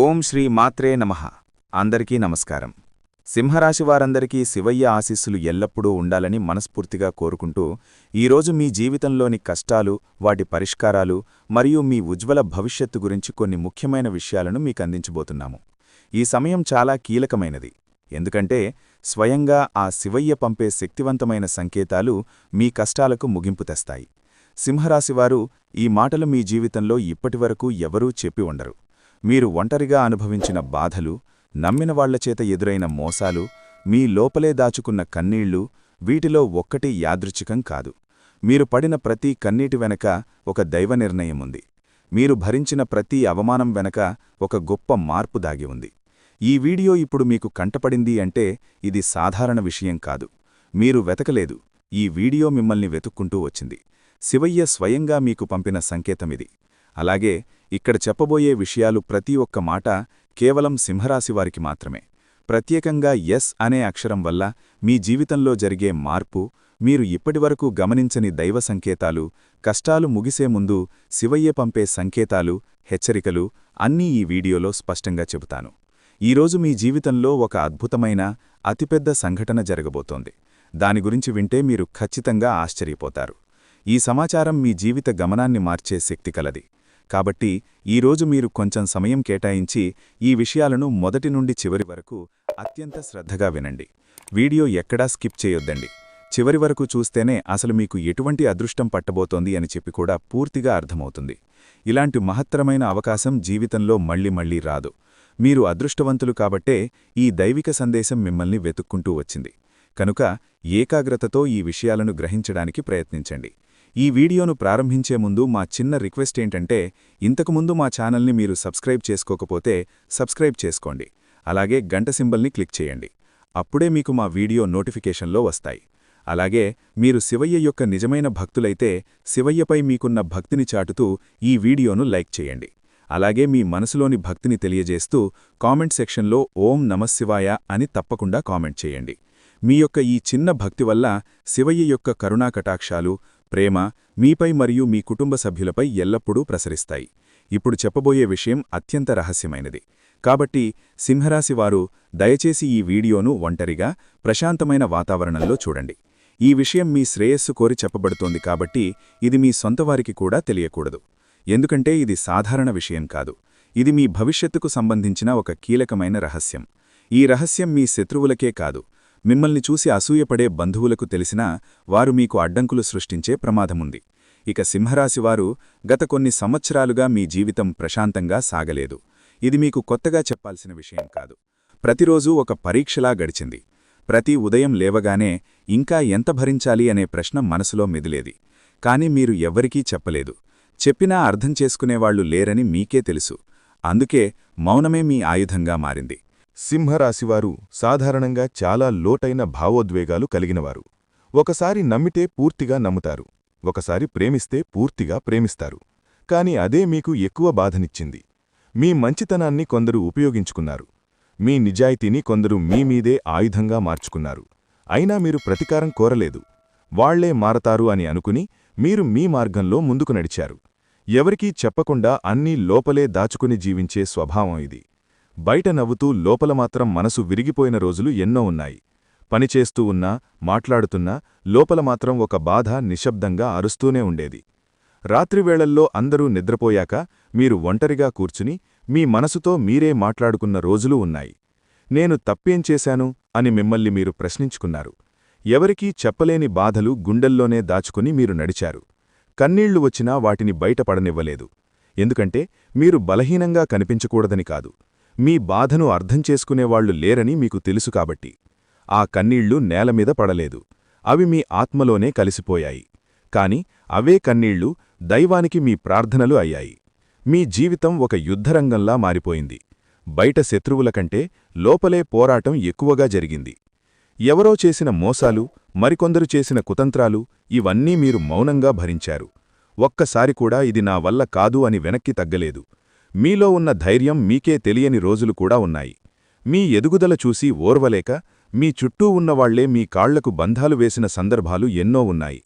ఓం శ్రీ మాత్రే నమః. అందరికీ నమస్కారం. సింహరాశివారందరికీ శివయ్య ఆశీస్సులు ఎల్లప్పుడూ ఉండాలని మనస్ఫూర్తిగా కోరుకుంటూ ఈరోజు మీ జీవితంలోని కష్టాలు వాటి పరిష్కారాలు మరియు మీ ఉజ్వల భవిష్యత్తు గురించి కొన్ని ముఖ్యమైన విషయాలను మీకు అందించబోతున్నాము. ఈ సమయం చాలా కీలకమైనది. ఎందుకంటే స్వయంగా ఆ శివయ్య పంపే శక్తివంతమైన సంకేతాలు మీ కష్టాలకు ముగింపు తెస్తాయి. సింహరాశివారు ఈ మాటలు మీ జీవితంలో ఇప్పటివరకు ఎవరూ చెప్పి ఉండరు. మీరు ఒంటరిగా అనుభవించిన బాధలు నమ్మిన వాళ్ళచేత ఎదురైన మోసాలు మీ లోపలే దాచుకున్న కన్నీళ్ళు వీటిలో ఒక్కటి యాదృచ్ఛికం కాదు. మీరు పడిన ప్రతి కన్నీటి వెనక ఒక దైవ నిర్ణయముంది మీరు భరించిన ప్రతి అవమానం వెనక ఒక గొప్ప మార్పు దాగి ఉంది. ఈ వీడియో ఇప్పుడు మీకు కంటపడింది అంటే ఇది సాధారణ విషయం కాదు. మీరు వెతకలేదు. ఈ వీడియో మిమ్మల్ని వెతుక్కుంటూ వచ్చింది. శివయ్య స్వయంగా మీకు పంపిన సంకేతమిది అలాగే ఇక్కడ చెప్పబోయే విషయాలు ప్రతి ఒక్క మాట కేవలం సింహరాశివారికి మాత్రమే. ప్రత్యేకంగా ఎస్ అనే అక్షరం వల్ల మీ జీవితంలో జరిగే మార్పు మీరు ఇప్పటివరకు గమనించని దైవ సంకేతాలు కష్టాలు ముగిసే ముందు శివయ్య పంపే సంకేతాలు హెచ్చరికలు అన్నీ ఈ వీడియోలో స్పష్టంగా చెబుతాను. ఈరోజు మీ జీవితంలో ఒక అద్భుతమైన అతిపెద్ద సంఘటన జరగబోతోంది. దాని గురించి వింటే మీరు ఖచ్చితంగా ఆశ్చర్యపోతారు. ఈ సమాచారం మీ జీవిత గమనాన్ని మార్చే శక్తి కలది. కాబట్టి ఈరోజు మీరు కొంచెం సమయం కేటాయించి ఈ విషయాలను మొదటి నుండి చివరి వరకు అత్యంత శ్రద్ధగా వినండి. వీడియో ఎక్కడా స్కిప్ చేయొద్దండి. చివరి వరకు చూస్తేనే అసలు మీకు ఎటువంటి అదృష్టం పట్టబోతోంది అని చెప్పి కూడా పూర్తిగా అర్థమవుతుంది. ఇలాంటి మహత్తరమైన అవకాశం జీవితంలో మళ్ళీ మళ్ళీ రాదు. మీరు అదృష్టవంతులు కాబట్టే ఈ దైవిక సందేశం మిమ్మల్ని వెతుక్కుంటూ వచ్చింది. కనుక ఏకాగ్రతతో ఈ విషయాలను గ్రహించడానికి ప్రయత్నించండి. ఈ వీడియోను ప్రారంభించే ముందు మా చిన్న రిక్వెస్ట్ ఏంటంటే ఇంతకుముందు మా ఛానల్ని మీరు సబ్స్క్రైబ్ చేసుకోకపోతే సబ్స్క్రైబ్ చేసుకోండి. అలాగే గంట సింబల్ని క్లిక్ చేయండి. అప్పుడే మీకు మా వీడియో నోటిఫికేషన్లో వస్తాయి. అలాగే మీరు శివయ్య యొక్క నిజమైన భక్తులైతే శివయ్యపై మీకున్న భక్తిని చాటుతూ ఈ వీడియోను లైక్ చేయండి. అలాగే మీ మనసులోని భక్తిని తెలియజేస్తూ కామెంట్ సెక్షన్లో ఓం నమశివాయ అని తప్పకుండా కామెంట్ చేయండి. మీ యొక్క ఈ చిన్న భక్తి వల్ల శివయ్య యొక్క కరుణాకటాక్షాలు ప్రేమ మీపై మరియు మీ కుటుంబ సభ్యులపై ఎల్లప్పుడూ ప్రసరిస్తాయి. ఇప్పుడు చెప్పబోయే విషయం అత్యంత రహస్యమైనది. కాబట్టి సింహరాశివారు దయచేసి ఈ వీడియోను ఒంటరిగా ప్రశాంతమైన వాతావరణంలో చూడండి. ఈ విషయం మీ శ్రేయస్సు కోరి చెప్పబడుతోంది కాబట్టి ఇది మీ సొంతవారికి కూడా తెలియకూడదు. ఎందుకంటే ఇది సాధారణ విషయం కాదు. ఇది మీ భవిష్యత్తుకు సంబంధించిన ఒక కీలకమైన రహస్యం. ఈ రహస్యం మీ శత్రువులకే కాదు. మిమ్మల్ని చూసి అసూయపడే బంధువులకు తెలిసినా వారు మీకు అడ్డంకులు సృష్టించే ప్రమాదముంది. ఇక సింహరాశివారు గత కొన్ని సంవత్సరాలుగా మీ జీవితం ప్రశాంతంగా సాగలేదు. ఇది మీకు కొత్తగా చెప్పాల్సిన విషయం కాదు. ప్రతిరోజూ ఒక పరీక్షలా గడిచింది. ప్రతి ఉదయం లేవగానే ఇంకా ఎంత భరించాలి అనే ప్రశ్న మనసులో మెదిలేది. కాని మీరు ఎవ్వరికీ చెప్పలేదు. చెప్పినా అర్థం చేసుకునేవాళ్ళు లేరని మీకే తెలుసు. అందుకే మౌనమే మీ ఆయుధంగా మారింది. సింహరాశివారు సాధారణంగా చాలా లోటైన భావోద్వేగాలు కలిగినవారు. ఒకసారి నమ్మితే పూర్తిగా నమ్ముతారు. ఒకసారి ప్రేమిస్తే పూర్తిగా ప్రేమిస్తారు. కాని అదే మీకు ఎక్కువ బాధనిచ్చింది. మీ మంచితనాన్ని కొందరు ఉపయోగించుకున్నారు. మీ నిజాయితీని కొందరు మీమీదే ఆయుధంగా మార్చుకున్నారు. అయినా మీరు ప్రతికారం కోరలేదు. వాళ్ళే మారతారు అని అనుకుని మీరు మీ మార్గంలో ముందుకు నడిచారు. ఎవరికీ చెప్పకుండా అన్నీ లోపలే దాచుకుని జీవించే స్వభావం ఇది. బయట నవ్వుతూ లోపల మాత్రం మనసు విరిగిపోయిన రోజులు ఎన్నో ఉన్నాయి. పనిచేస్తూ ఉన్నా మాట్లాడుతున్నా లోపల మాత్రం ఒక బాధ నిశ్శబ్దంగా అరుస్తూనే ఉండేది. రాత్రివేళల్లో అందరూ నిద్రపోయాక మీరు ఒంటరిగా కూర్చుని మీ మనసుతో మీరే మాట్లాడుకున్న రోజులూ ఉన్నాయి. నేను తప్పేం చేశాను? అని మిమ్మల్ని మీరు ప్రశ్నించుకున్నారు. ఎవరికీ చెప్పలేని బాధలు గుండెల్లోనే దాచుకుని మీరు నడిచారు. కన్నీళ్ళు వచ్చినా వాటిని బయటపడనివ్వలేదు. ఎందుకంటే మీరు బలహీనంగా కనిపించకూడదని కాదు. మీ బాధను అర్థం చేసుకునేవాళ్ళు లేరని మీకు తెలుసు కాబట్టి. ఆ కన్నీళ్ళు నేలమీద పడలేదు. అవి మీ ఆత్మలోనే కలిసిపోయాయి. కాని అవే కన్నీళ్ళు దైవానికి మీ ప్రార్థనలు అయ్యాయి. మీ జీవితం ఒక యుద్ధరంగంలా మారిపోయింది. బయట శత్రువుల కంటే లోపలే పోరాటం ఎక్కువగా జరిగింది. ఎవరో చేసిన మోసాలు మరికొందరు చేసిన కుతంత్రాలు ఇవన్నీ మీరు మౌనంగా భరించారు. ఒక్కసారి కూడా ఇది నా వల్ల కాదు అని వెనక్కి తగ్గలేదు. మీలో ఉన్న ధైర్యం మీకే తెలియని రోజులు కూడా ఉన్నాయి. మీ ఎదుగుదల చూసి ఓర్వలేక మీ చుట్టూ ఉన్నవాళ్ళే మీ కాళ్ళకు బంధాలు వేసిన సందర్భాలు ఎన్నో ఉన్నాయి.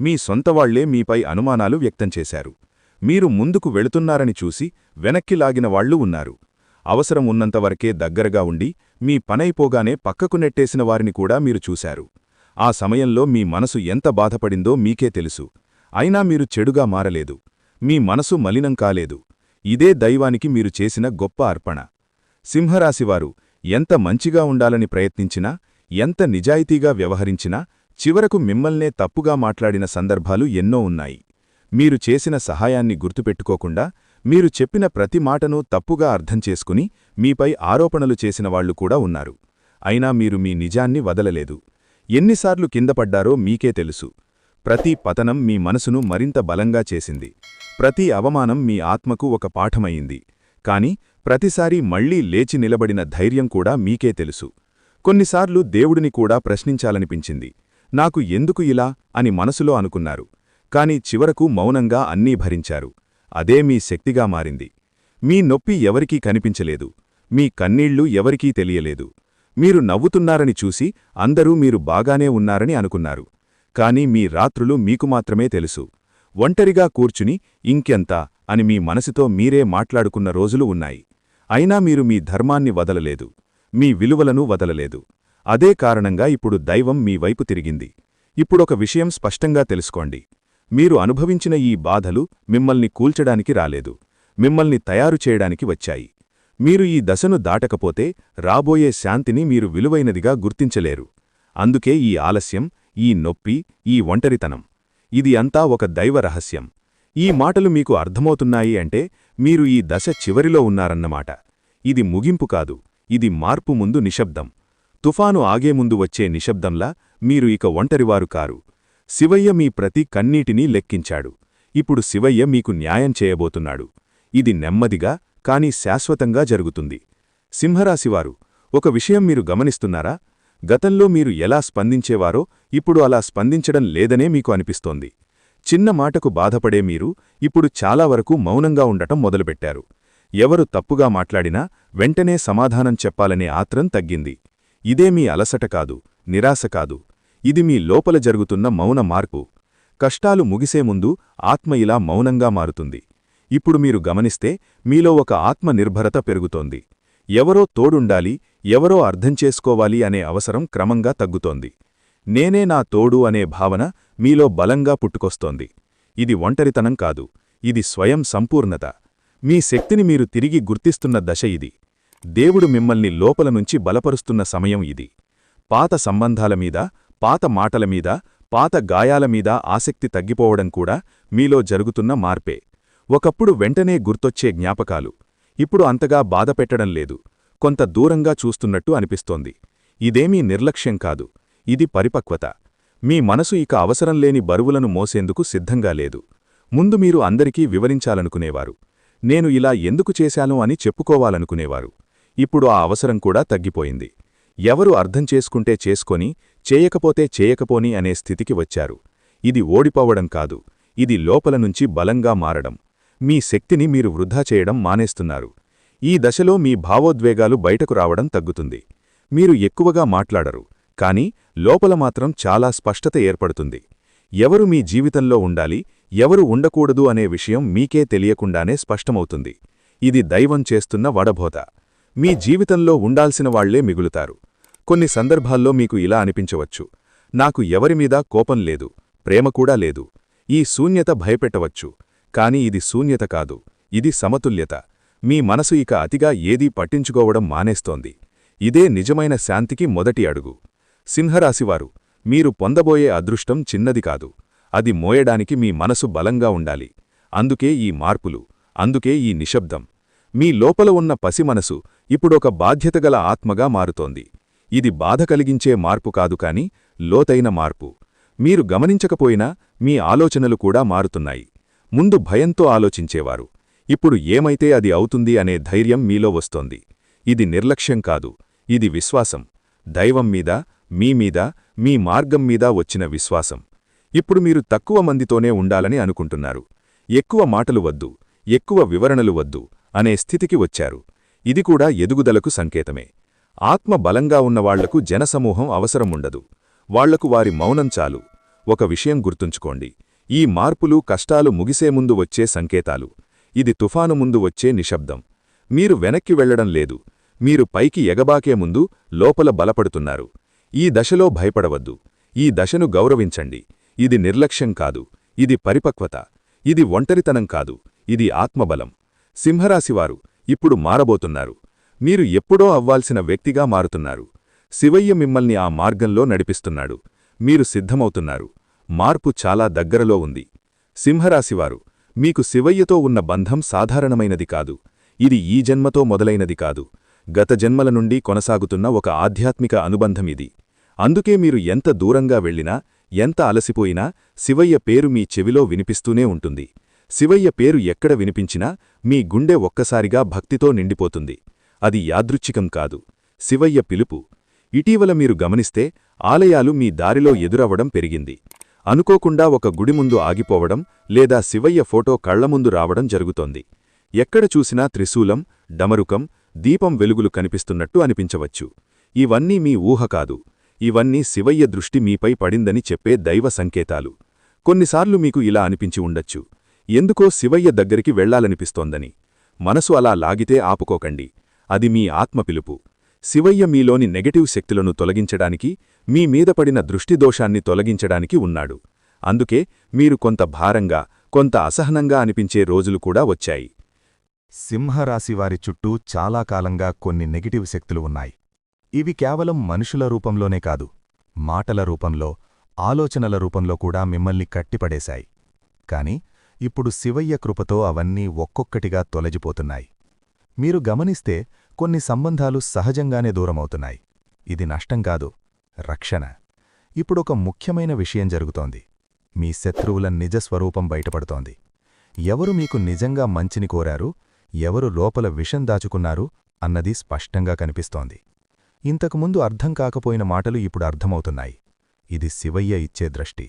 మీ సొంతవాళ్ళే మీపై అనుమానాలు వ్యక్తం చేశారు. మీరు ముందుకు వెళుతున్నారని చూసి వెనక్కి లాగిన వాళ్ళు ఉన్నారు. అవసరం ఉన్నంతవరకే దగ్గరగా ఉండి మీ పనైపోగానే పక్కకు నెట్టేసిన వారిని కూడా మీరు చూశారు. ఆ సమయంలో మీ మనసు ఎంత బాధపడిందో మీకే తెలుసు. అయినా మీరు చెడుగా మారలేదు. మీ మనసు మలినం కాలేదు. ఇదే దైవానికి మీరు చేసిన గొప్ప అర్పణ. సింహరాశివారు ఎంత మంచిగా ఉండాలని ప్రయత్నించినా ఎంత నిజాయితీగా వ్యవహరించినా చివరకు మిమ్మల్నే తప్పుగా మాట్లాడిన సందర్భాలు ఎన్నో ఉన్నాయి. మీరు చేసిన సహాయాన్ని గుర్తుపెట్టుకోకుండా మీరు చెప్పిన ప్రతి మాటను తప్పుగా అర్థం చేసుకుని మీపై ఆరోపణలు చేసిన వాళ్ళు కూడా ఉన్నారు. అయినా మీరు మీ నిజాన్ని వదలలేదు. ఎన్నిసార్లు కిందపడ్డారో మీకే తెలుసు. ప్రతి పతనం మీ మనసును మరింత బలంగా చేసింది. ప్రతి అవమానం మీ ఆత్మకు ఒక పాఠమయింది కాని ప్రతిసారీ మళ్ళీ లేచి నిలబడిన ధైర్యం కూడా మీకే తెలుసు. కొన్నిసార్లు దేవుడిని కూడా ప్రశ్నించాలనిపించింది. నాకు ఎందుకు ఇలా? అని మనసులో అనుకున్నారు. కాని చివరకు మౌనంగా అన్నీ భరించారు. అదే మీ శక్తిగా మారింది. మీ నొప్పి ఎవరికీ కనిపించలేదు. మీ కన్నీళ్ళు ఎవరికీ తెలియలేదు. మీరు నవ్వుతున్నారని చూసి అందరూ మీరు బాగానే ఉన్నారని అనుకున్నారు. కాని మీ రాత్రులు మీకు మాత్రమే తెలుసు. ఒంటరిగా కూర్చుని ఇంకెంత అని మీ మనసుతో మీరే మాట్లాడుకున్న రోజులు ఉన్నాయి. అయినా మీరు మీ ధర్మాన్ని వదలలేదు. మీ విలువలను వదలలేదు. అదే కారణంగా ఇప్పుడు దైవం మీ వైపు తిరిగింది. ఇప్పుడొక విషయం స్పష్టంగా తెలుసుకోండి. మీరు అనుభవించిన ఈ బాధలు మిమ్మల్ని కూల్చడానికి రాలేదు. మిమ్మల్ని తయారు చేయడానికి వచ్చాయి. మీరు ఈ దశను దాటకపోతే రాబోయే శాంతిని మీరు విలువైనదిగా గుర్తించలేరు. అందుకే ఈ ఆలస్యం ఈ నొప్పి ఈ ఒంటరితనం. ఇది అంతా ఒక దైవ రహస్యం. ఈ మాటలు మీకు అర్థమవుతున్నాయి అంటే మీరు ఈ దశ చివరిలో ఉన్నారన్నమాట. ఇది ముగింపు కాదు ఇది మార్పు ముందు నిశ్శబ్దం. తుఫాను ఆగే ముందు వచ్చే నిశ్శబ్దంలా మీరు ఇక ఒంటరివారు కారు. శివయ్య మీ ప్రతి కన్నీటినీ లెక్కించాడు. ఇప్పుడు శివయ్య మీకు న్యాయం చేయబోతున్నాడు. ఇది నెమ్మదిగా కాని శాశ్వతంగా జరుగుతుంది. సింహరాశివారు ఒక విషయం మీరు గమనిస్తున్నారా? గతంలో మీరు ఎలా స్పందించేవారో ఇప్పుడు అలా స్పందించడం లేదనే మీకు అనిపిస్తోంది. చిన్న మాటకు బాధపడే మీరు ఇప్పుడు చాలా వరకు మౌనంగా ఉండటం మొదలుపెట్టారు. ఎవరు తప్పుగా మాట్లాడినా వెంటనే సమాధానం చెప్పాలనే ఆత్రం తగ్గింది. ఇదే మీ అలసట కాదు నిరాశ కాదు. ఇది మీ లోపల జరుగుతున్న మౌన మార్పు. కష్టాలు ముగిసే ముందు ఆత్మ ఇలా మౌనంగా మారుతుంది. ఇప్పుడు మీరు గమనిస్తే మీలో ఒక ఆత్మ నిర్భరత పెరుగుతోంది. ఎవరో తోడుండాలి ఎవరో అర్థం చేసుకోవాలి అనే అవసరం క్రమంగా తగ్గుతోంది. నేనే నా తోడు అనే భావన మీలో బలంగా పుట్టుకొస్తోంది. ఇది ఒంటరితనం కాదు. ఇది స్వయం సంపూర్ణత. మీ శక్తిని మీరు తిరిగి గుర్తిస్తున్న దశ ఇది. దేవుడు మిమ్మల్ని లోపల నుంచి బలపరుస్తున్న సమయం ఇది. పాత సంబంధాల మీద పాత మాటల మీద పాత గాయాల మీద ఆసక్తి తగ్గిపోవడం కూడా మీలో జరుగుతున్న మార్పే. ఒకప్పుడు వెంటనే గుర్తొచ్చే జ్ఞాపకాలు. ఇప్పుడు అంతగా బాధపెట్టడం లేదు. కొంత దూరంగా చూస్తున్నట్టు అనిపిస్తోంది. ఇదేమీ నిర్లక్ష్యం కాదు. ఇది పరిపక్వత. మీ మనసు ఇక అవసరం లేని బరువులను మోసేందుకు సిద్ధంగా లేదు. ముందు మీరు అందరికీ వివరించాలనుకునేవారు. నేను ఇలా ఎందుకు చేశాను అని చెప్పుకోవాలనుకునేవారు. ఇప్పుడు ఆ అవసరం కూడా తగ్గిపోయింది. ఎవరు అర్థం చేసుకుంటే చేసుకొని చేయకపోతే చేయకపోని అనే స్థితికి వచ్చారు. ఇది ఓడిపోవడం కాదు. ఇది లోపల నుంచి బలంగా మారడం. మీ శక్తిని మీరు వృధా చేయడం మానేస్తున్నారు. ఈ దశలో మీ భావోద్వేగాలు బయటకు రావడం తగ్గుతుంది. మీరు ఎక్కువగా మాట్లాడరు కాని లోపల మాత్రం చాలా స్పష్టత ఏర్పడుతుంది. ఎవరు మీ జీవితంలో ఉండాలి ఎవరు ఉండకూడదు అనే విషయం మీకే తెలియకుండానే స్పష్టమవుతుంది. ఇది దైవం చేస్తున్న వడబోత. మీ జీవితంలో ఉండాల్సిన వాళ్ళే మిగులుతారు. కొన్ని సందర్భాల్లో మీకు ఇలా అనిపించవచ్చు. నాకు ఎవరిమీద కోపం లేదు ప్రేమ కూడా లేదు. ఈ శూన్యత భయపెట్టవచ్చు కాని ఇది శూన్యత కాదు ఇది సమతుల్యత. మీ మనసు ఇక అతిగా ఏదీ పట్టించుకోవడం మానేస్తోంది. ఇదే నిజమైన శాంతికి మొదటి అడుగు. సింహరాశివారు మీరు పొందబోయే అదృష్టం చిన్నది కాదు. అది మోయడానికి మీ మనసు బలంగా ఉండాలి. అందుకే ఈ మార్పులు అందుకే ఈ నిశ్శబ్దం. మీ లోపల ఉన్న పసిమనసు ఇప్పుడొక బాధ్యతగల ఆత్మగా మారుతోంది. ఇది బాధ కలిగించే మార్పు కాదు కాని లోతైన మార్పు. మీరు గమనించకపోయినా మీ ఆలోచనలు కూడా మారుతున్నాయి. ముందు భయంతో ఆలోచించేవారు. ఇప్పుడు ఏమైతే అది అవుతుంది అనే ధైర్యం మీలో వస్తోంది. ఇది నిర్లక్ష్యం కాదు. ఇది విశ్వాసం. దైవం మీద మీ మీద మీ మార్గం మీద వచ్చిన విశ్వాసం. ఇప్పుడు మీరు తక్కువ మందితోనే ఉండాలని అనుకుంటున్నారు. ఎక్కువ మాటలు వద్దు ఎక్కువ వివరణలు వద్దు అనే స్థితికి వచ్చారు. ఇది కూడా ఎదుగుదలకు సంకేతమే. ఆత్మ బలంగా ఉన్నవాళ్ళకు జనసమూహం అవసరముండదు వాళ్ళకు వారి మౌనం చాలు. ఒక విషయం గుర్తుంచుకోండి. ఈ మార్పులు కష్టాలు ముగిసే ముందు వచ్చే సంకేతాలు. ఇది తుఫాను ముందు వచ్చే నిశ్శబ్దం. మీరు వెనక్కి వెళ్ళడం లేదు. మీరు పైకి ఎగబాకే ముందు లోపల బలపడుతున్నారు. ఈ దశలో భయపడవద్దు. ఈ దశను గౌరవించండి. ఇది నిర్లక్ష్యం కాదు. ఇది పరిపక్వత. ఇది ఒంటరితనం కాదు. ఇది ఆత్మబలం. సింహరాశివారు ఇప్పుడు మారబోతున్నారు. మీరు ఎప్పుడో అవ్వాల్సిన వ్యక్తిగా మారుతున్నారు. శివయ్య మిమ్మల్ని ఆ మార్గంలో నడిపిస్తున్నాడు. మీరు సిద్ధమవుతున్నారు. మార్పు చాలా దగ్గరలో ఉంది. సింహరాశివారు మీకు శివయ్యతో ఉన్న బంధం సాధారణమైనది కాదు. ఇది ఈ జన్మతో మొదలైనది కాదు. గత జన్మల నుండి కొనసాగుతున్న ఒక ఆధ్యాత్మిక అనుబంధం ఇది. అందుకే మీరు ఎంత దూరంగా వెళ్ళినా ఎంత అలసిపోయినా శివయ్య పేరు మీ చెవిలో వినిపిస్తూనే ఉంటుంది. శివయ్య పేరు ఎక్కడ వినిపించినా మీ గుండె ఒక్కసారిగా భక్తితో నిండిపోతుంది. అది యాదృచ్ఛికం కాదు. శివయ్య పిలుపు. ఇటీవల మీరు గమనిస్తే ఆలయాలు మీ దారిలో ఎదురవడం పెరిగింది. అనుకోకుండా ఒక గుడి ముందు ఆగిపోవడం లేదా శివయ్య ఫోటో కళ్ళముందు రావడం జరుగుతోంది. ఎక్కడ చూసినా త్రిశూలం డమరుకం దీపం వెలుగులు కనిపిస్తున్నట్టు అనిపించవచ్చు. ఇవన్నీ మీ ఊహ కాదు. ఇవన్నీ శివయ్య దృష్టి మీపై పడిందని చెప్పే దైవ సంకేతాలు. కొన్నిసార్లు మీకు ఇలా అనిపించి ఉండొచ్చు. ఎందుకో శివయ్య దగ్గరికి వెళ్ళాలనిపిస్తోందని. మనసు అలా లాగితే ఆపుకోకండి. అది మీ ఆత్మ పిలుపు శివయ్య మీలోని నెగటివ్ శక్తులను తొలగించడానికి మీ మీద పడిన దృష్టిదోషాన్ని తొలగించడానికి ఉన్నాడు. అందుకే మీరు కొంత భారంగా కొంత అసహనంగా అనిపించే రోజులు కూడా వచ్చాయి. సింహరాశివారి చుట్టూ చాలా కాలంగా కొన్ని నెగిటివ్ శక్తులు ఉన్నాయి. ఇవి కేవలం మనుషుల రూపంలోనే కాదు మాటల రూపంలో ఆలోచనల రూపంలో కూడా మిమ్మల్ని కట్టిపడేశాయి. కాని ఇప్పుడు శివయ్య కృపతో అవన్నీ ఒక్కొక్కటిగా తొలజిపోతున్నాయి మీరు గమనిస్తే కొన్ని సంబంధాలు సహజంగానే దూరమవుతున్నాయి. ఇది నష్టం కాదు రక్షణ. ఇప్పుడొక ముఖ్యమైన విషయం జరుగుతోంది. మీ శత్రువుల నిజస్వరూపం బయటపడుతోంది. ఎవరు మీకు నిజంగా మంచిని కోరారు ఎవరు లోపల విషం దాచుకున్నారు అన్నది స్పష్టంగా కనిపిస్తోంది. ఇంతకుముందు అర్థం కాకపోయిన మాటలు ఇప్పుడు అర్థమవుతున్నాయి. ఇది శివయ్య ఇచ్చే దృష్టి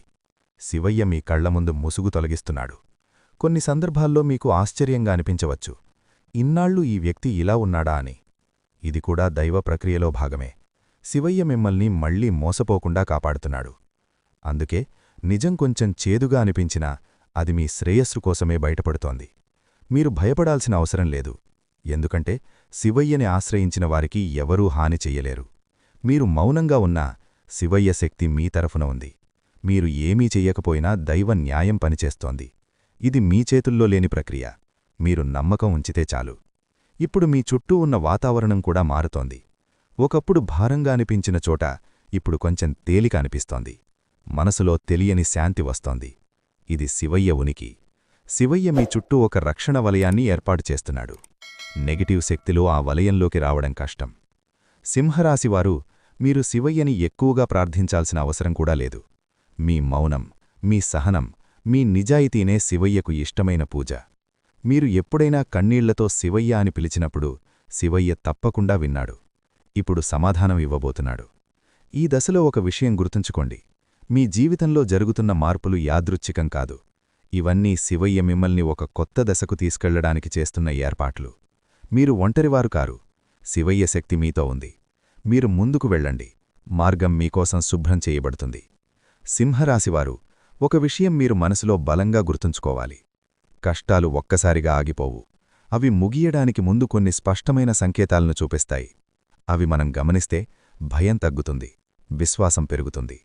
శివయ్య మీ కళ్ళ ముందు ముసుగు తొలగిస్తున్నాడు. కొన్ని సందర్భాల్లో మీకు ఆశ్చర్యంగా అనిపించవచ్చు. ఇన్నాళ్ళు ఈ వ్యక్తి ఇలా ఉన్నాడా అని. ఇది కూడా దైవ ప్రక్రియలో భాగమే. శివయ్య మిమ్మల్ని మళ్ళీ మోసపోకుండా కాపాడుతున్నాడు. అందుకే నిజం కొంచెం చేదుగా అనిపించినా అది మీ శ్రేయస్సు కోసమే బయటపడుతోంది. మీరు భయపడాల్సిన అవసరం లేదు. ఎందుకంటే శివయ్యని ఆశ్రయించిన వారికి ఎవరూ హాని చెయ్యలేరు. మీరు మౌనంగా ఉన్నా శివయ్య శక్తి మీ తరఫున ఉంది. మీరు ఏమీ చెయ్యకపోయినా దైవ న్యాయం పనిచేస్తోంది. ఇది మీ చేతుల్లో లేని ప్రక్రియ. మీరు నమ్మకం ఉంచితే చాలు. ఇప్పుడు మీ చుట్టూ ఉన్న వాతావరణం కూడా మారుతోంది. ఒకప్పుడు భారంగా అనిపించిన చోట ఇప్పుడు కొంచెం తేలిక అనిపిస్తోంది. మనసులో తెలియని శాంతి వస్తోంది. ఇది శివయ్య ఉనికి. శివయ్య మీ చుట్టూ ఒక రక్షణ వలయాన్ని ఏర్పాటు చేస్తున్నాడు. నెగిటివ్ శక్తిలో ఆ వలయంలోకి రావడం కష్టం. సింహరాశివారు మీరు శివయ్యని ఎక్కువగా ప్రార్థించాల్సిన అవసరం కూడా లేదు. మీ మౌనం మీ సహనం మీ నిజాయితీనే శివయ్యకు ఇష్టమైన పూజ. మీరు ఎప్పుడైనా కన్నీళ్ళతో శివయ్య అని పిలిచినప్పుడు శివయ్య తప్పకుండా విన్నాడు. ఇప్పుడు సమాధానం ఇవ్వబోతున్నాడు. ఈ దశలో ఒక విషయం గుర్తుంచుకోండి. మీ జీవితంలో జరుగుతున్న మార్పులు యాదృచ్ఛికం కాదు. ఇవన్నీ శివయ్య మిమ్మల్ని ఒక కొత్త దశకు తీసుకెళ్ళడానికి చేస్తున్న ఏర్పాట్లు. మీరు ఒంటరివారు కారు. శివయ్య శక్తి మీతో ఉంది. మీరు ముందుకు వెళ్ళండి. మార్గం మీకోసం శుభ్రం చేయబడుతుంది. సింహరాశివారు ఒక విషయం మీరు మనసులో బలంగా గుర్తుంచుకోవాలి. కష్టాలు ఒక్కసారిగా ఆగిపోవు. అవి ముగియడానికి ముందు కొన్ని స్పష్టమైన సంకేతాలను చూపిస్తాయి. అవి మనం గమనిస్తే భయం తగ్గుతుంది విశ్వాసం పెరుగుతుంది.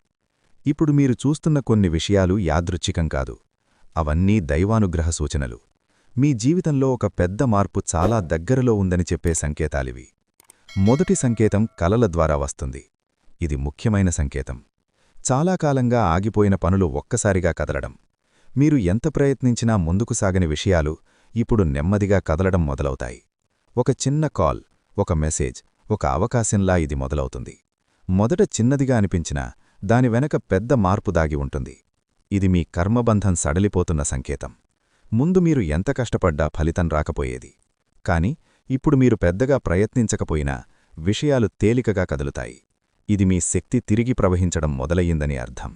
ఇప్పుడు మీరు చూస్తున్న కొన్ని విషయాలు యాదృచ్ఛికం కాదు. అవన్నీ దైవానుగ్రహ సూచనలు. మీ జీవితంలో ఒక పెద్ద మార్పు చాలా దగ్గరలో ఉందని చెప్పే సంకేతాలివి. మొదటి సంకేతం కలల ద్వారా వస్తుంది. ఇది ముఖ్యమైన సంకేతం. చాలా కాలంగా ఆగిపోయిన పనులు ఒక్కసారిగా కదలడం. మీరు ఎంత ప్రయత్నించినా ముందుకు సాగని విషయాలు ఇప్పుడు నెమ్మదిగా కదలడం మొదలవుతాయి. ఒక చిన్న కాల్ ఒక మెసేజ్ ఒక అవకాశంలా ఇది మొదలవుతుంది. మొదట చిన్నదిగా అనిపించినా దాని వెనక పెద్ద మార్పు దాగి ఉంటుంది. ఇది మీ కర్మబంధం సడలిపోతున్న సంకేతం. ముందు మీరు ఎంత కష్టపడ్డా ఫలితం రాకపోయేది. కాని ఇప్పుడు మీరు పెద్దగా ప్రయత్నించకపోయినా విషయాలు తేలికగా కదులుతాయి. ఇది మీ శక్తి తిరిగి ప్రవహించడం మొదలయ్యిందని అర్థం.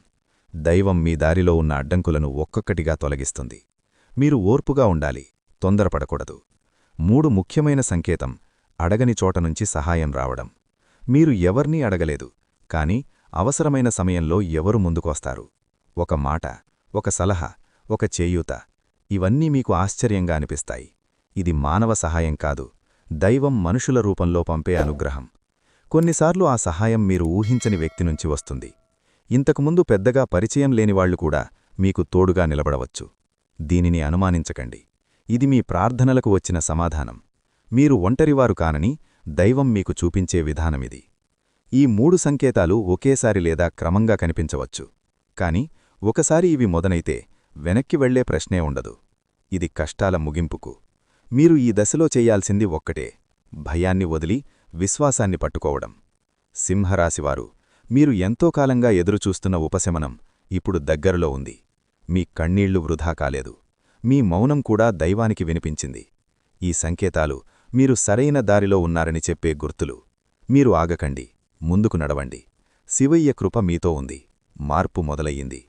దైవం మీ దారిలో ఉన్న అడ్డంకులను ఒక్కొక్కటిగా తొలగిస్తుంది. మీరు ఓర్పుగా ఉండాలి తొందరపడకూడదు. మూడు ముఖ్యమైన సంకేతం అడగని చోటనుంచి సహాయం రావడం. మీరు ఎవర్నీ అడగలేదు కాని అవసరమైన సమయంలో ఎవరు ముందుకొస్తారు? ఒక మాట ఒక సలహా ఒక చేయూత ఇవన్నీ మీకు ఆశ్చర్యంగా అనిపిస్తాయి. ఇది మానవ సహాయం కాదు దైవం మనుషుల రూపంలో పంపే అనుగ్రహం. కొన్నిసార్లు ఆ సహాయం మీరు ఊహించని వ్యక్తి నుంచి వస్తుంది. ఇంతకుముందు పెద్దగా పరిచయం లేనివాళ్ళు కూడా మీకు తోడుగా నిలబడవచ్చు. దీనిని అనుమానించకండి. ఇది మీ ప్రార్థనలకు వచ్చిన సమాధానం. మీరు ఒంటరివారు కానని దైవం మీకు చూపించే విధానమిది. ఈ మూడు సంకేతాలు ఒకేసారి లేదా క్రమంగా కనిపించవచ్చు. కాని ఒకసారి ఇవి మొదనైతే వెనక్కి వెళ్ళే ప్రశ్నే ఉండదు. ఇది కష్టాల ముగింపుకు. మీరు ఈ దశలో చేయాల్సింది ఒక్కటే. భయాన్ని వదిలి విశ్వాసాన్ని పట్టుకోవడం. సింహరాశివారు మీరు ఎంతో కాలంగా ఎదురుచూస్తున్న ఉపశమనం ఇప్పుడు దగ్గరలో ఉంది. మీ కన్నీళ్ళు వృధా కాలేదు. మీ మౌనం కూడా దైవానికి వినిపించింది. ఈ సంకేతాలు మీరు సరైన దారిలో ఉన్నారని చెప్పే గుర్తులు. మీరు ఆగకండి. ముందుకు నడవండి. శివయ్య కృప మీతో ఉంది. మార్పు మొదలయ్యింది.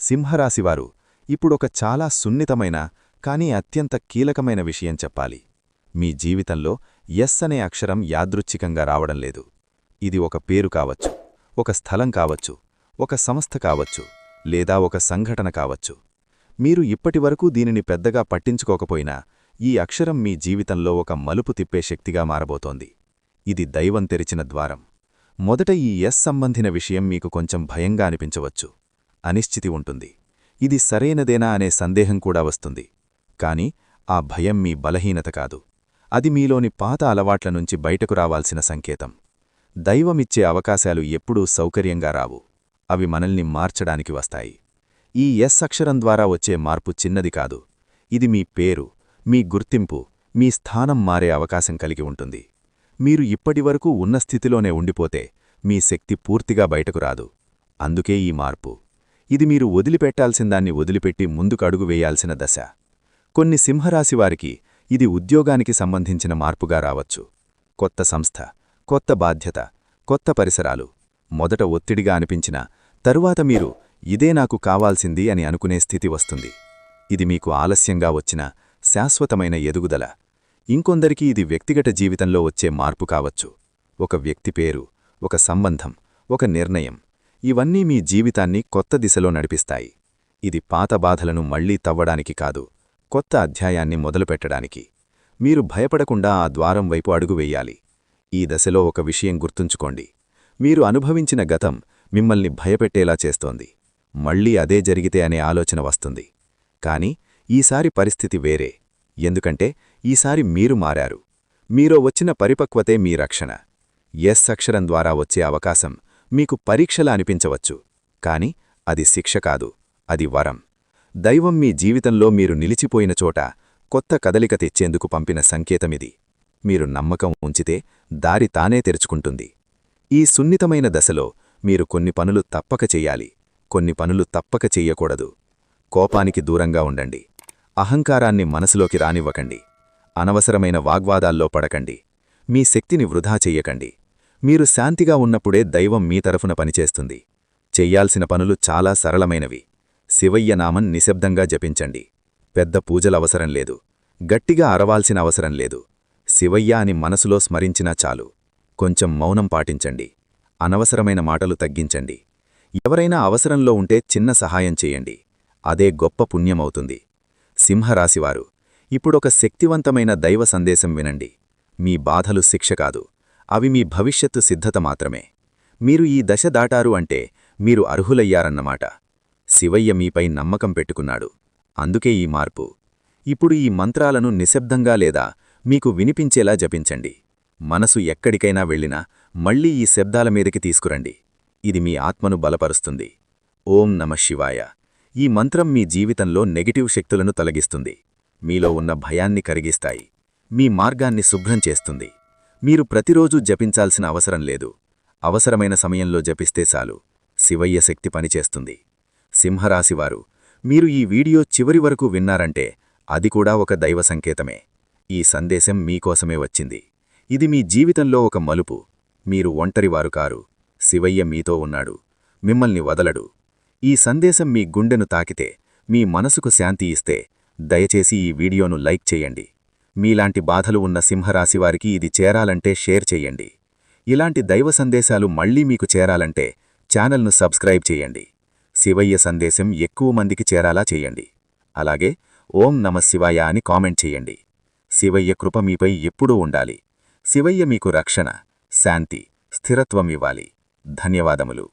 సింహరాశివారు ఇప్పుడొక చాలా సున్నితమైన కానీ అత్యంత కీలకమైన విషయం చెప్పాలి. మీ జీవితంలో ఎస్ అనే అక్షరం యాదృచ్ఛికంగా రావడం లేదు. ఇది ఒక పేరు కావచ్చు. ఒక స్థలం కావచ్చు ఒక సంస్థ కావచ్చు లేదా ఒక సంఘటన కావచ్చు. మీరు ఇప్పటివరకు దీనిని పెద్దగా పట్టించుకోకపోయినా ఈ అక్షరం మీ జీవితంలో ఒక మలుపు తిప్పే శక్తిగా మారబోతోంది. ఇది దైవం తెరిచిన ద్వారం. మొదట ఈ ఎస్ సంబంధిన విషయం మీకు కొంచెం భయంగా అనిపించవచ్చు. అనిశ్చితి ఉంటుంది. ఇది సరైనదేనా అనే సందేహం కూడా వస్తుంది. కాని ఆ భయం మీ బలహీనత కాదు. అది మీలోని పాత అలవాట్ల నుంచి బయటకు రావాల్సిన సంకేతం. దైవమిచ్చే అవకాశాలు ఎప్పుడూ సౌకర్యంగా రావు. అవి మనల్ని మార్చడానికి వస్తాయి. ఈ ఎస్ అక్షరం ద్వారా వచ్చే మార్పు చిన్నది కాదు. ఇది మీ పేరు మీ గుర్తింపు మీ స్థానం మారే అవకాశం కలిగి ఉంటుంది. మీరు ఇప్పటివరకు ఉన్న స్థితిలోనే ఉండిపోతే మీ శక్తి పూర్తిగా బయటకు రాదు. అందుకే ఈ మార్పు. ఇది మీరు వదిలిపెట్టాల్సిందాన్ని వదిలిపెట్టి ముందుకు అడుగు వేయాల్సిన దశ. కొన్ని సింహరాశివారికి ఇది ఉద్యోగానికి సంబంధించిన మార్పుగా రావచ్చు. కొత్త సంస్థ. కొత్త బాధ్యత కొత్త పరిసరాలు. మొదట ఒత్తిడిగా అనిపించిన తరువాత మీరు ఇదే నాకు కావాల్సింది అని అనుకునే స్థితి వస్తుంది. ఇది మీకు ఆలస్యంగా వచ్చిన శాశ్వతమైన ఎదుగుదల. ఇంకొందరికి ఇది వ్యక్తిగత జీవితంలో వచ్చే మార్పు కావచ్చు. ఒక వ్యక్తి పేరు ఒక సంబంధం ఒక నిర్ణయం. ఇవన్నీ మీ జీవితాన్ని కొత్త దిశలో నడిపిస్తాయి. ఇది పాత బాధలను మళ్ళీ తవ్వడానికి కాదు కొత్త అధ్యాయాన్ని మొదలుపెట్టడానికి. మీరు భయపడకుండా ఆ ద్వారం వైపు అడుగు వెయ్యాలి ఈ దశలో ఒక విషయం గుర్తుంచుకోండి. మీరు అనుభవించిన గతం మిమ్మల్ని భయపెట్టేలా చేస్తోంది. మళ్ళీ అదే జరిగితే అనే ఆలోచన వస్తుంది. కాని ఈసారి పరిస్థితి వేరే. ఎందుకంటే ఈసారి మీరు మారారు. మీరో వచ్చిన పరిపక్వతే మీ రక్షణ. ఎస్ అక్షరం ద్వారా వచ్చే అవకాశం మీకు పరీక్షలా అనిపించవచ్చు. కాని అది శిక్ష కాదు అది వరం. దైవం మీ జీవితంలో మీరు నిలిచిపోయిన చోట కొత్త కదలిక తెచ్చేందుకు పంపిన సంకేతమిది. మీరు నమ్మకం ఉంచితే దారి తానే తెరుచుకుంటుంది. ఈ సున్నితమైన దశలో మీరు కొన్ని పనులు తప్పక చెయ్యాలి కొన్ని పనులు తప్పక చెయ్యకూడదు. కోపానికి దూరంగా ఉండండి. అహంకారాన్ని మనసులోకి రానివ్వకండి. అనవసరమైన వాగ్వాదాల్లో పడకండి. మీ శక్తిని వృధా చెయ్యకండి. మీరు శాంతిగా ఉన్నప్పుడే దైవం మీ తరఫున పనిచేస్తుంది. చెయ్యాల్సిన పనులు చాలా సరళమైనవి. శివయ్య నామం నిశ్శబ్దంగా జపించండి. పెద్ద పూజలవసరం లేదు. గట్టిగా అరవాల్సిన అవసరం లేదు. శివయ్య అని మనసులో స్మరించినా చాలు. కొంచెం మౌనం పాటించండి. అనవసరమైన మాటలు తగ్గించండి. ఎవరైనా అవసరంలో ఉంటే చిన్న సహాయం చేయండి. అదే గొప్ప పుణ్యమవుతుంది. సింహరాశివారు ఇప్పుడొక శక్తివంతమైన దైవ సందేశం వినండి. మీ బాధలు శిక్ష కాదు. అవి మీ భవిష్యత్తు సిద్ధత మాత్రమే. మీరు ఈ దశ దాటారు అంటే మీరు అర్హులయ్యారన్నమాట. శివయ్య మీపై నమ్మకం పెట్టుకున్నాడు. అందుకే ఈ మార్పు. ఇప్పుడు ఈ మంత్రాలను నిశ్శబ్దంగా లేదా మీకు వినిపించేలా జపించండి. మనసు ఎక్కడికైనా వెళ్ళినా మళ్ళీ ఈ శబ్దాల మీదకి తీసుకురండి. ఇది మీ ఆత్మను బలపరుస్తుంది. ఓం నమ శివాయ. ఈ మంత్రం మీ జీవితంలో నెగటివ్ శక్తులను తొలగిస్తుంది. మీలో ఉన్న భయాన్ని కరిగిస్తాయి. మీ మార్గాన్ని శుభ్రం చేస్తుంది. మీరు ప్రతిరోజూ జపించాల్సిన అవసరం లేదు. అవసరమైన సమయంలో జపిస్తే చాలు. శివయ్య శక్తి పనిచేస్తుంది. సింహరాశివారు మీరు ఈ వీడియో చివరి వరకు విన్నారంటే అది కూడా ఒక దైవ సంకేతమే. ఈ సందేశం మీకోసమే వచ్చింది. ఇది మీ జీవితంలో ఒక మలుపు. మీరు ఒంటరివారు కారు. శివయ్య మీతో ఉన్నాడు. మిమ్మల్ని వదలడు. ఈ సందేశం మీ గుండెను తాకితే మీ మనసుకు శాంతి ఇస్తే దయచేసి ఈ వీడియోను లైక్ చేయండి. మీలాంటి బాధలు ఉన్న సింహరాశివారికి ఇది చేరాలంటే షేర్ చెయ్యండి ఇలాంటి దైవ సందేశాలు మళ్ళీ మీకు చేరాలంటే ఛానల్ను సబ్స్క్రైబ్ చేయండి. శివయ్య సందేశం ఎక్కువ మందికి చేరాలా చేయండి. అలాగే ఓం నమ శివాయ అని కామెంట్ చేయండి. శివయ్య కృప మీపై ఎప్పుడూ ఉండాలి. శివయ్య మీకు రక్షణ శాంతి స్థిరత్వం ఇవ్వాలి. ధన్యవాదములు.